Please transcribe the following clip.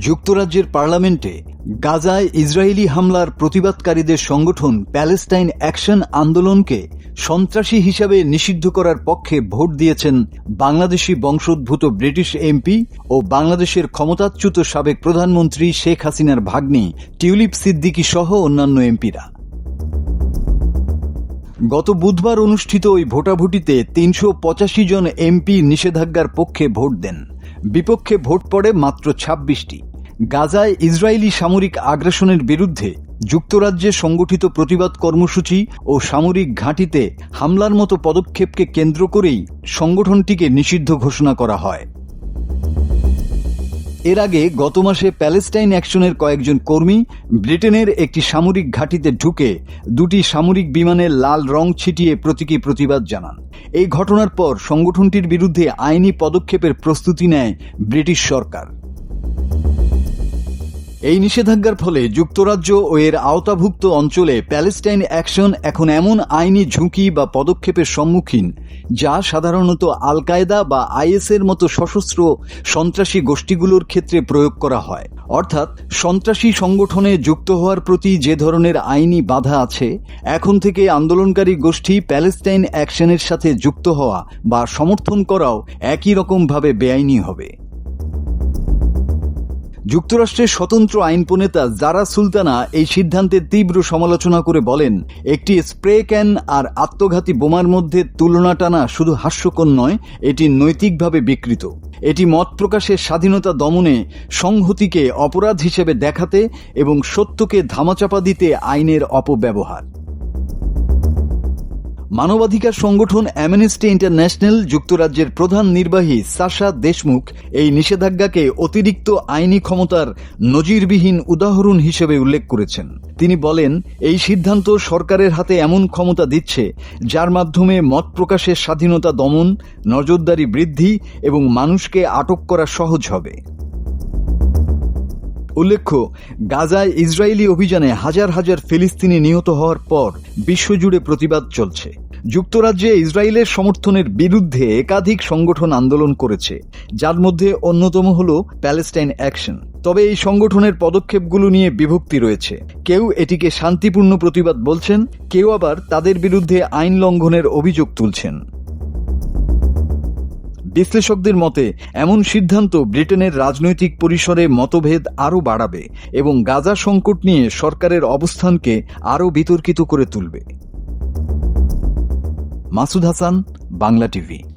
যুক্তরাজ্যের পার্লামেন্টে গাজায় ইসরায়েলি হামলার প্রতিবাদকারীদের সংগঠন প্যালেস্টাইন অ্যাকশন আন্দোলনকে সন্ত্রাসী হিসাবে নিষিদ্ধ করার পক্ষে ভোট দিয়েছেন বাংলাদেশি বংশোদ্ভূত ব্রিটিশ এমপি ও বাংলাদেশের ক্ষমতাচ্যুত সাবেক প্রধানমন্ত্রী শেখ হাসিনার ভাগ্নি টিউলিপ সিদ্দিকী সহ অন্যান্য এমপিরা। গত বুধবার অনুষ্ঠিত ওই ভোটাভুটিতে তিনশো পঁচাশি জন এমপি নিষেধাজ্ঞার পক্ষে ভোট দেন। বিপক্ষে ভোট পড়ে মাত্র ছাব্বিশটি। গাজায় ইসরায়েলি সামরিক আগ্রাসনের বিরুদ্ধে যুক্তরাজ্যে সংগঠিত প্রতিবাদ কর্মসূচি ও সামরিক ঘাঁটিতে হামলার মতো পদক্ষেপকে কেন্দ্র করেই সংগঠনটিকে নিষিদ্ধ ঘোষণা করা হয়। এর আগে গত মাসে প্যালেস্টাইন অ্যাকশনের কয়েকজন কর্মী ব্রিটেনের একটি সামরিক ঘাঁটিতে ঢুকে দুটি সামরিক বিমানের লাল রং ছিটিয়ে প্রতীকী প্রতিবাদ জানান। এই ঘটনার পর সংগঠনটির বিরুদ্ধে আইনি পদক্ষেপের প্রস্তুতি নেয় ব্রিটিশ সরকার। এই নিষেধাজ্ঞার ফলে যুক্তরাজ্য ও এর আওতাভুক্ত অঞ্চলে প্যালেস্টাইন অ্যাকশন এখন এমন আইনি ঝুঁকি বা পদক্ষেপের সম্মুখীন, যা সাধারণত আল কায়দা বা আইএসের মতো সশস্ত্র সন্ত্রাসী গোষ্ঠীগুলোর ক্ষেত্রে প্রয়োগ করা হয়। অর্থাৎ, সন্ত্রাসী সংগঠনে যুক্ত হওয়ার প্রতি যে ধরনের আইনি বাধা আছে, এখন থেকে আন্দোলনকারী গোষ্ঠী প্যালেস্টাইন অ্যাকশনের সাথে যুক্ত হওয়া বা সমর্থন করাও একই রকমভাবে বেআইনি হবে। যুক্তরাষ্ট্রের স্বতন্ত্র আইন প্রণেতা জারা সুলতানা এই সিদ্ধান্তের তীব্র সমালোচনা করে বলেন, একটি স্প্রে ক্যান আর আত্মঘাতী বোমার মধ্যে তুলনা টানা শুধু হাস্যকর নয়, এটি নৈতিকভাবে বিকৃত। এটি মত প্রকাশের স্বাধীনতা দমনে সংহতিকে অপরাধ হিসেবে দেখাতে এবং সত্যকে ধামাচাপা দিতে আইনের অপব্যবহার। মানবাধিকার সংগঠন অ্যামনেস্টি ইন্টারন্যাশনাল যুক্তরাজ্যের প্রধান নির্বাহী সাশা দেশমুখ এই নিষেধাজ্ঞাকে অতিরিক্ত আইনি ক্ষমতার নজিরবিহীন উদাহরণ হিসেবে উল্লেখ করেছেন। তিনি বলেন, এই সিদ্ধান্ত সরকারের হাতে এমন ক্ষমতা দিচ্ছে, যার মাধ্যমে মত প্রকাশের স্বাধীনতা দমন, নজরদারি বৃদ্ধি এবং মানুষকে আটক করা সহজ হবে। উল্লেখ্য, গাজায় ইসরায়েলি অভিযানে হাজার হাজার ফিলিস্তিনি নিহত হওয়ার পর বিশ্বজুড়ে প্রতিবাদ চলছে। যুক্তরাজ্যে ইসরায়েলের সমর্থনের বিরুদ্ধে একাধিক সংগঠন আন্দোলন করেছে, যার মধ্যে অন্যতম হল প্যালেস্টাইন অ্যাকশন। তবে এই সংগঠনের পদক্ষেপগুলো নিয়ে বিভক্তি রয়েছে। কেউ এটিকে শান্তিপূর্ণ প্রতিবাদ বলছেন, কেউ আবার তাদের বিরুদ্ধে আইন লঙ্ঘনের অভিযোগ তুলছেন। বিশ্লেষকদের মতে, এমন সিদ্ধান্ত ব্রিটেনের রাজনৈতিক পরিসরে মতভেদ আরও বাড়াবে এবং গাজা সংকট নিয়ে সরকারের অবস্থানকে আরও বিতর্কিত করে তুলবে। মাসুদ হাসান, বাংলা টিভি।